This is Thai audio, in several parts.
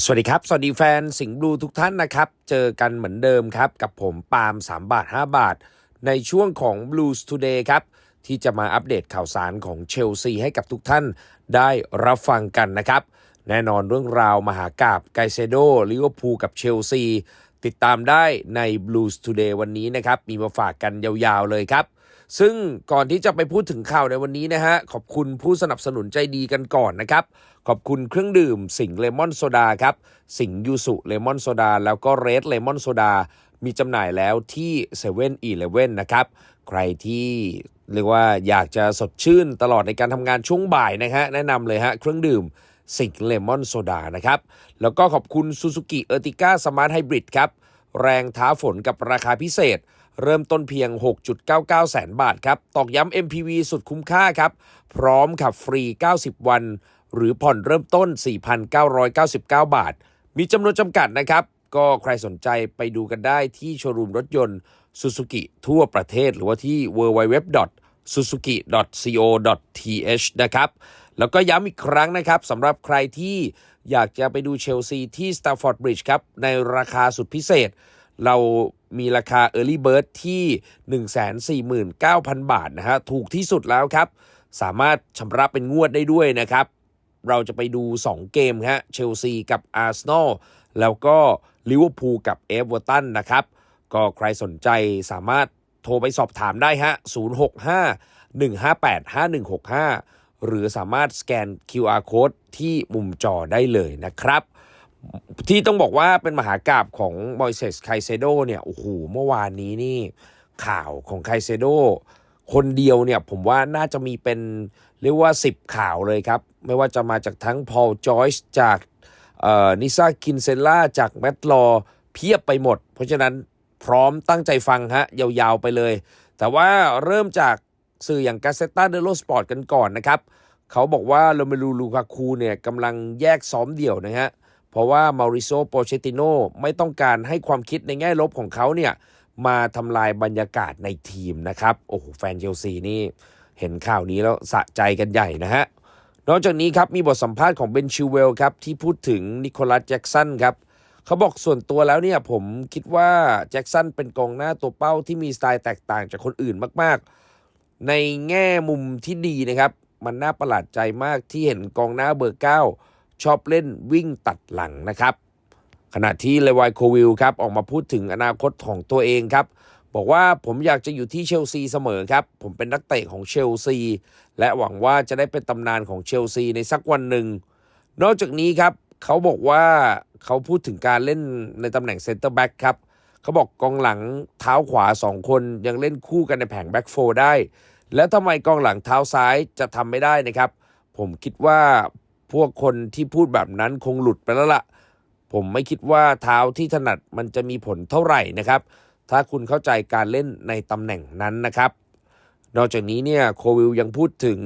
สวัสดีครับ สวัสดีแฟนสิงห์บลูทุกท่านนะครับ เจอกันเหมือนเดิมครับ กับผมปาล์ม3 บาท 5 บาท ในช่วงของ Blues Today ครับ ที่จะมาอัปเดตข่าวสารของเชลซีให้กับทุกท่านได้รับฟังกันนะครับ แน่นอนเรื่องราวมหากาบไกเซโดลิเวอร์พูลกับเชลซี ติดตามได้ใน Blues Today วันนี้นะครับ มีมาฝากกันยาวๆเลยครับ ซึ่งก่อนที่จะไปพูดถึงข่าวในวันนี้นะฮะ ขอบคุณผู้สนับสนุนใจดีกันก่อนนะครับ ขอบคุณเครื่องดื่มสิงเลมอนโซดาครับ สิงยูสุเลมอนโซดาแล้วก็เรดเลมอนโซดามีจำหน่ายแล้วที่7 e เ e ่ e อนะครับ ใครที่เรียกว่าอยากจะสดชื่นตลอดในการทำงานช่วงบ่ายนะฮะ แนะนำเลยฮะ เครื่องดื่มสิงเลมอนโซดานะครับ แล้วก็ขอบคุณ Suzuki Ertiga Smart Hybrid ครับ แรงท้าฝนกับราคาพิเศษ เริ่มต้นเพียง 6.99 แสนบาทครับ ตอกย้ำ MPV สุดคุ้มค่าครับ พร้อมขับฟรี 90 วัน หรือผ่อนเริ่มต้น 4,999 บาท มีจำนวนจำกัดนะครับ ก็ใครสนใจไปดูกันได้ที่โชว์รูมรถยนต์ Suzuki ทั่วประเทศหรือว่าที่ www.suzuki.co.th นะครับ แล้วก็ย้ำอีกครั้งนะครับสำหรับใครที่อยากจะไปดูเชลซีที่ Stamford Bridge ครับ ในราคาสุดพิเศษ เรามีราคา Early Bird ที่ 149,000 บาทนะฮะถูกที่สุดแล้วครับ สามารถชำระเป็นงวดได้ด้วยนะครับ เราจะไปดู 2 เกมฮะเชลซีกับอาร์เซนอลแล้วก็ลิเวอร์พูลกับเอเวอร์ตันนะครับ ก็ใครสนใจสามารถโทรไปสอบถามได้ฮะ 065 158 5165 หรือสามารถสแกน QR code ที่มุมจอได้เลยนะครับ ที่ต้องบอกว่าเป็นมหากราบของมอยเซสไคเซโดเนี่ยโอ้โหเมื่อวานนี้นี่ข่าวของไคเซโดคนเดียวเนี่ยผมว่าน่าจะมีเป็นเรียกว่า 10 ข่าวเลยครับ ไม่ว่าจะมาจากทั้งพอลจอยส์จากนิซาคินเซล่าจากแมตลอเพียบไปหมด เพราะฉะนั้นพร้อมตั้งใจฟังฮะ ยาวๆไปเลย แต่ว่าเริ่มจากสื่ออย่างกาเซต t าเดโลสปอร์ตกันก่อนนะครับ เขาบอกว่าโรเมลูลูคาคูเนี่ยกำลังแยกซ้อมเดี่ยวนะฮะ เพราะว่ามาริโซโปเชติโนไม่ต้องการให้ความคิดในแง่ลบของเขาเนี่ยมาทำลายบรรยากาศในทีมนะครับโอ้โหแฟนเชลซีนี่เห็นข่าวนี้แล้วสะใจกันใหญ่นะฮะนอกจากนี้ครับมีบทสัมภาษณ์ของเบนชิวเวลครับที่พูดถึงนิโคลัสแจ็กสันครับเขาบอกส่วนตัวแล้วเนี่ยผมคิดว่าแจ็กสันเป็นกองหน้าตัวเป้าที่มีสไตล์แตกต่างจากคนอื่นมาก ๆ ในแง่มุมที่ดีนะครับ มันน่าประหลาดใจมากที่เห็นกองหน้าเบอร์เก้า ชอบเล่นวิ่งตัดหลังนะครับ ขณะที่เลวายโควิลครับออกมาพูดถึงอนาคตของตัวเองครับ บอกว่าผมอยากจะอยู่ที่เชลซีเสมอครับ ผมเป็นนักเตะของเชลซี และหวังว่าจะได้เป็นตำนานของเชลซีในสักวันหนึ่ง นอกจากนี้ครับเขาบอกว่าเขาพูดถึงการเล่นในตำแหน่งเซนเตอร์แบ็กครับเขาบอกกองหลังเท้าขวา 2 คนยังเล่นคู่กันในแผงแบ็กโฟได้ แล้วทำไมกองหลังเท้าซ้ายจะทำไม่ได้นะครับ ผมคิดว่า พวกคนที่พูดแบบนั้นคงหลุดไปแล้วละ่ะ ผมไม่คิดว่าเท้าที่ถนัดมันจะมีผลเท่าไหร่นะครับ ถ้าคุณเข้าใจการเล่นในตำแหน่งนั้นนะครับ นอกจากนี้เนี่ยโควิลยังพูดถึง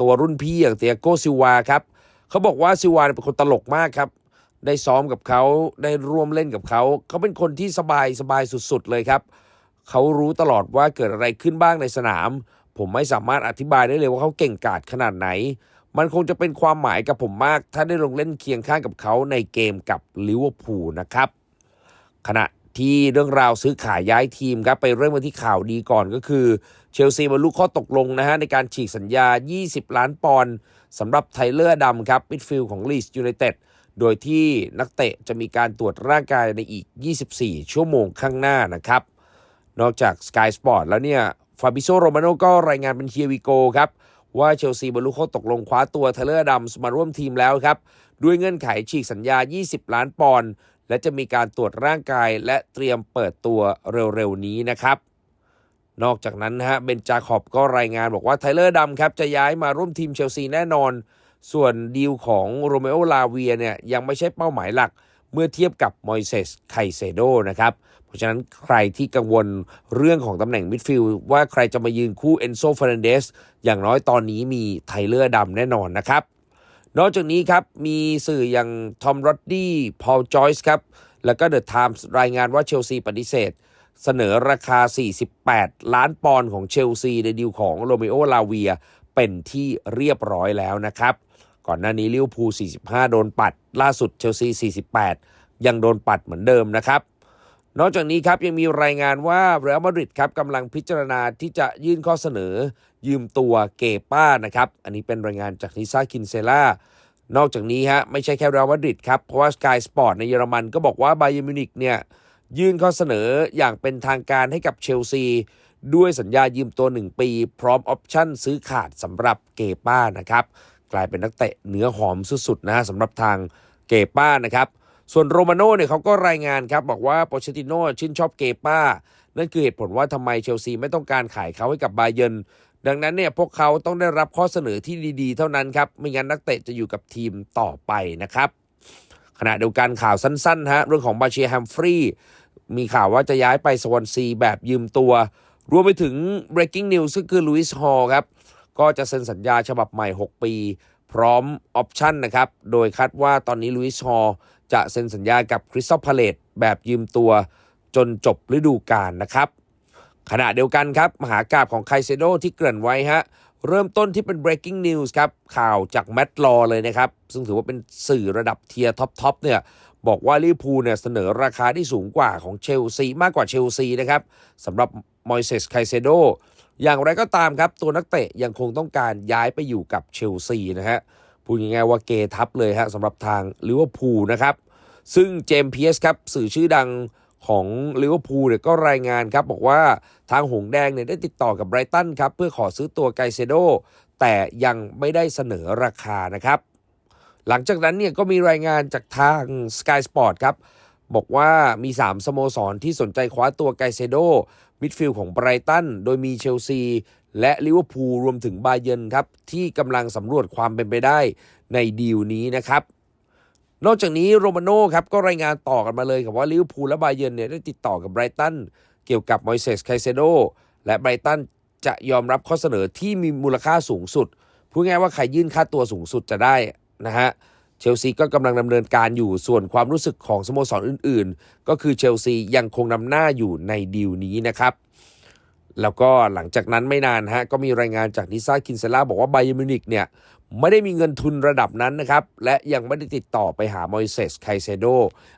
ตัวรุ่นพี่อย่างเตียโกซิวาครับเขาบอกว่าซิวาเป็นคนตลกมากครับ ได้ซ้อมกับเขาได้ร่วมเล่นกับเขา เขาเป็นคนที่สบายสบายสุดๆเลยครับเขารู้ตลอดว่าเกิดอะไรขึ้นบ้างในสนาม ผมไม่สามารถอธิบายได้เลยว่าเขาเก่งกาจขนาดไหน มันคงจะเป็นความหมายกับผมมาก ถ้าได้ลงเล่นเคียงข้างกับเขาในเกมกับลิเวอร์พูลนะครับ ขณะที่เรื่องราวซื้อขายย้ายทีมครับไปเริ่มกันที่ข่าวดีก่อนก็คือ เชลซีบรรลุข้อตกลงนะฮะในการฉีกสัญญา 20 ล้านปอนด์สำหรับไทเลอร์ดำครับมิดฟิลด์ของลีสยูไนเต็ดโดยที่นักเตะจะมีการตรวจร่างกายในอีก 24 ชั่วโมงข้างหน้านะครับ นอกจาก Sky Sport แล้วเนี่ยฟาบิโซโรมาโนก็รายงานเป็นเฮียวิโกครับ ว่าเชลซีบรรลุข้อตกลงคว้าตัวเทเลอร์ดำมาร่วมทีมแล้วครับ ด้วยเงื่อนไขฉีกสัญญา 20 ล้านปอนด์และจะมีการตรวจร่างกายและเตรียมเปิดตัวเร็วๆนี้นะครับ นอกจากนั้นนะฮะเบนจาคอบก็รายงานบอกว่าไทเลอร์ดำครับจะย้ายมาร่วมทีมเชลซีแน่นอน ส่วนดีลของโรเมโอลาเวียเนี่ยยังไม่ใช่เป้าหมายหลัก เมื่อเทียบกับมอยเซสไคเซโดนะครับเพราะฉะนั้นใครที่กังวลเรื่องของตำแหน่งมิดฟิลด์ว่าใครจะมายืนคู่เอนโซเฟรนเดสอย่างน้อยตอนนี้มีไทเลอร์ดำแน่นอนนะครับนอกจากนี้ครับ มีสื่ออย่างทอมโรดดี้พอลจอยส์ครับ แล้วก็เดอะไทมส์รายงานว่าเชลซีปฏิเสธ เสนอราคา 48 ล้านปอนด์ของเชลซีในดีลของโรเมโอลาเวียเป็นที่เรียบร้อยแล้วนะครับ ก่อนหน้านี้ลิเวอร์พูล 45 โดนปัด ล่าสุดเชลซี 48 ยังโดนปัดเหมือนเดิมนะครับ นอกจากนี้ครับยังมีรายงานว่าเรอัลมาดริดครับกำลังพิจารณาที่จะยื่นข้อเสนอ ยืมตัวเกป้านะครับ อันนี้เป็นรายงานจากนิซาคินเซล่านอกจากนี้ฮะไม่ใช่แค่เรอัลมาดริดครับเพราะว่า Sky Sport ในเยอรมันก็บอกว่าไบเยมิวนิกเนี่ยยื่นข้อเสนออย่างเป็นทางการให้กับเชลซี ด้วยสัญญายืมตัว 1 ปี พร้อมออปชั่นซื้อขาดสำหรับเกป้านะครับ กลายเป็นนักเตะเนื้อหอมสุดๆนะฮะสำหรับทางเกป้านะครับ ส่วนโรมาโน่เนี่ยเขาก็รายงานครับ บอกว่าโปเชติโน่ชื่นชอบเกป้า นั่นคือเหตุผลว่าทำไมเชลซีไม่ต้องการขายเขาให้กับบาเยนดังนั้นเนี่ยพวกเขาต้องได้รับข้อเสนอที่ดีๆ เท่านั้นครับ ไม่งั้นนักเตะจะอยู่กับทีมต่อไปนะครับ ขณะเดียวกันข่าวสั้นๆฮะเรื่องของบาเชียแฮมฟรีย์มีข่าวว่าจะย้ายไปสวอนซีแบบยืมตัว รวมไปถึง breaking news ซึ่งคือลุยส์ฮอลครับ ก็จะเซ็นสัญญาฉบับใหม่ 6 ปี พร้อมออปชั่นนะครับ โดยคาดว่าตอนนี้ลุยส์ฮอจะเซ็นสัญญากับคริสตัลพาเลตแบบยืมตัวจนจบฤดูกาลนะครับ ขณะเดียวกันครับ มหากราบของไคเซโดที่เกริ่นไว้ฮะเริ่มต้นที่เป็น breaking news ครับ ข่าวจากแมตต์ลอเลยนะครับ ซึ่งถือว่าเป็นสื่อระดับเทียร์ท็อปๆเนี่ยบอกว่าลิพูเนี่ยเสนอราคาที่สูงกว่าของเชลซีมากกว่าเชลซีนะครับสำหรับมอยเซสไคเซโด อย่างไรก็ตามครับ ตัวนักเตะยังคงต้องการย้ายไปอยู่กับเชลซีนะฮะพูดง่ายๆว่าเกทับเลยฮะสำหรับทางลิเวอร์พูลนะครับ ซึ่งเจมส์เพียสครับสื่อชื่อดังของลิเวอร์พูลเนี่ยก็รายงานครับ บอกว่าทางหงแดงเนี่ยได้ติดต่อกับไบรตันครับ เพื่อขอซื้อตัวไกเซโด แต่ยังไม่ได้เสนอราคานะครับ หลังจากนั้นเนี่ยก็มีรายงานจากทาง Sky Sport ครับ บอกว่ามี 3 สโมสรที่สนใจคว้าตัวไกเซโด มิดฟิลด์ของไบรตัน โดยมีเชลซี และลิเวอร์พูลรวมถึงบาเยนครับ ที่กำลังสำรวจความเป็นไปได้ในดีลนี้นะครับนอกจากนี้โรมาโน่ครับก็รายงานต่อกันมาเลยครับว่าลิเวอร์พูลและบาเยนเนี่ยได้ติดต่อกับไบรตันเกี่ยวกับมอยเซสไคเซโดและไบรตันจะยอมรับข้อเสนอที่มีมูลค่าสูงสุด พูดง่ายว่าใครยื่นค่าตัวสูงสุดจะได้นะฮะ เชลซีก็กำลังดำเนินการอยู่ส่วนความรู้สึกของสโมสรอื่น ๆ ก็คือเชลซียังคงนำหน้าอยู่ในดีลนี้นะครับ แล้วก็หลังจากนั้นไม่นานฮะก็มีรายงานจากนิซ่าคินเซล่าบอกว่าไบเยร์มิวนิกเนี่ยไม่ได้มีเงินทุนระดับนั้นนะครับ และยังไม่ได้ติดต่อไปหามอยเซสไคเซโด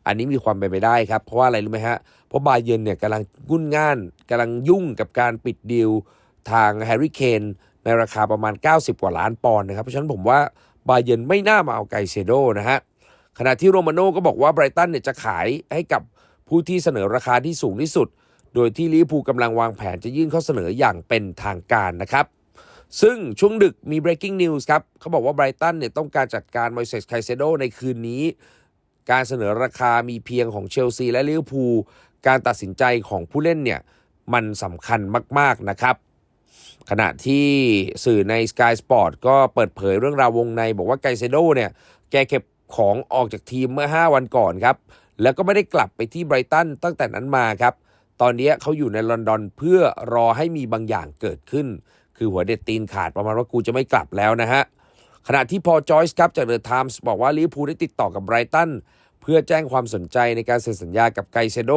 อันนี้มีความเป็นไปได้ครับ เพราะว่าอะไรรู้ไหมฮะ เพราะบาเยนเนี่ยกำลังงุ่นง่านกำลังยุ่งกับการปิดดีลทางแฮร์รี่เคนในราคาประมาณ 90 กว่าล้านปอนด์นะครับ เพราะฉะนั้นผมว่า บาเยนไม่น่ามาเอาไกเซโดนะฮะขณะที่โรมาโน่ก็บอกว่าไบรตันเนี่ยจะขายให้กับผู้ที่เสนอราคาที่สูงที่สุด โดยที่ลิเวอร์พูลกำลังวางแผนจะยื่นข้อเสนออย่างเป็นทางการนะครับ ซึ่งช่วงดึกมี breaking news ครับเขาบอกว่าไบรตันเนี่ยต้องการจัดการมอยเซสไคเซโดในคืนนี้ การเสนอราคามีเพียงของเชลซีและลิเวอร์พูลการตัดสินใจของผู้เล่นเนี่ยมันสำคัญมาก ๆ นะครับ ขณะที่สื่อใน Sky Sport ก็เปิดเผยเรื่องราววงในบอกว่าไกเซโดเนี่ย แกเก็บของออกจากทีมเมื่อ 5 วันก่อนครับ แล้วก็ไม่ได้กลับไปที่ไบรตันตั้งแต่นั้นมาครับ ตอนนี้เขาอยู่ในลอนดอนเพื่อรอให้มีบางอย่างเกิดขึ้น คือหัวเด็ดตีนขาดประมาณว่ากูจะไม่กลับแล้วนะฮะ ขณะที่พอจอยส์ครับจากเดอะไทมส์บอกว่าลิเวอร์พูลได้ติดต่อกับไบรตันเพื่อแจ้งความสนใจในการเซ็นสัญญากับไกเซโด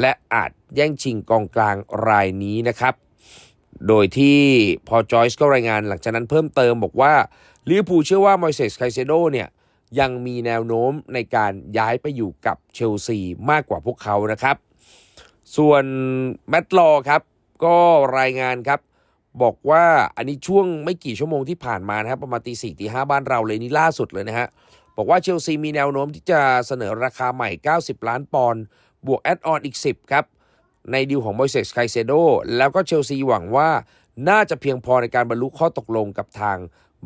และอาจแย่งชิงกองกลางรายนี้นะครับ โดยที่พอจอยส์ก็รายงานหลังจากนั้นเพิ่มเติมบอกว่าลิเวอร์พูลเชื่อว่ามอยเซสไคเซโดเนี่ยยังมีแนวโน้มในการย้ายไปอยู่กับเชลซีมากกว่าพวกเขานะครับ ส่วนแมตต์ลอว์ครับก็รายงานครับ บอกว่าอันนี้ช่วงไม่กี่ชั่วโมงที่ผ่านมานะครับประมาณตีสี่ตีห้าบ้านเราเลยนี่ล่าสุดเลยนะฮะบอกว่าเชลซีมีแนวโน้มที่จะเสนอราคาใหม่ 90 ล้านปอนด์บวกแอดออนอีก 10 ครับ ในดีลของมอยเซสไคเซโดแล้วก็เชลซีหวังว่าน่าจะเพียงพอในการบรรลุข้อตกลงกับทาง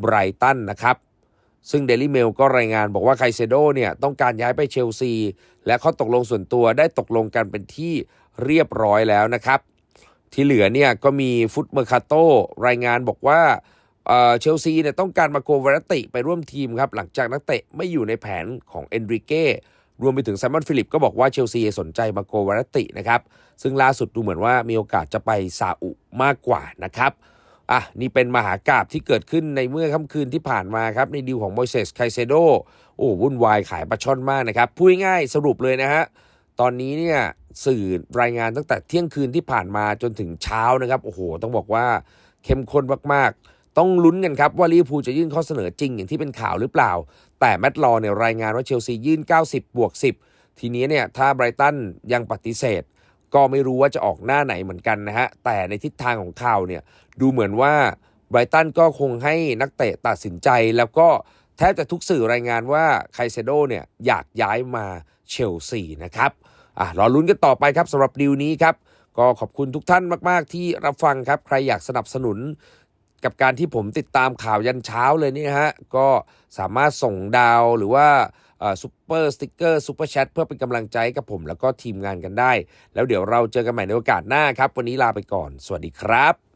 ไบรตันนะครับซึ่งเดลิเมลก็รายงานบอกว่าไคเซโดเนี่ยต้องการย้ายไปเชลซี และข้อตกลงส่วนตัวได้ตกลงกันเป็นที่เรียบร้อยแล้วนะครับ ที่เหลือเนี่ยก็มีฟุตเมอร์คาโตรายงานบอกว่าเอ่อเชลซีเนี่ยต้องการมาโกวาติไปร่วมทีมครับ หลังจากนักเตะไม่อยู่ในแผนของเอนริเก้ รวมไปถึงไซมอนฟิลิปก็บอกว่าเชลซีสนใจมาโกวารตินะครับ ซึ่งล่าสุดดูเหมือนว่ามีโอกาสจะไปซาอุมากกว่านะครับอะนี่เป็นมหากราบที่เกิดขึ้นในเมื่อค่ำคืนที่ผ่านมาครับ ในดีลของโมเซสไคเซโดโอ้วุ่นวายขายปลาช่อนมากนะครับ พูดง่ายสรุปเลยนะฮะ ตอนนี้เนี่ยสื่อรายงานตั้งแต่เที่ยงคืนที่ผ่านมาจนถึงเช้านะครับ โอ้โห ต้องบอกว่าเข้มข้นมากๆ ต้องลุ้นกันครับว่าลิเวอร์พูลจะยื่นข้อเสนอจริงอย่างที่เป็นข่าวหรือเปล่า แต่แมตต์ลอว์เนี่ยรายงานว่าเชลซียื่น 90 บวก 10 ทีนี้เนี่ยถ้าไบรตันยังปฏิเสธ ก็ไม่รู้ว่าจะออกหน้าไหนเหมือนกันนะฮะ แต่ในทิศทางของข่าวเนี่ยดูเหมือนว่าไบรตันก็คงให้นักเตะตัดสินใจ แล้วก็แทบจะทุกสื่อรายงานว่าไคเซโดเนี่ยอยากย้ายมาเชลซีนะครับอะรอลุ้นกันต่อไปครับสำหรับดีลนี้ครับก็ขอบคุณทุกท่านมาก ๆ ที่รับฟังครับ ใครอยากสนับสนุน กับการที่ผมติดตามข่าวยันเช้าเลยนี่ฮะ ก็สามารถส่งดาวหรือว่าซูเปอร์สติ๊กเกอร์ซูเปอร์แชทเพื่อเป็นกำลังใจให้กับผมแล้วก็ทีมงานกันได้ แล้วเดี๋ยวเราเจอกันใหม่ในโอกาสหน้าครับ วันนี้ลาไปก่อน สวัสดีครับ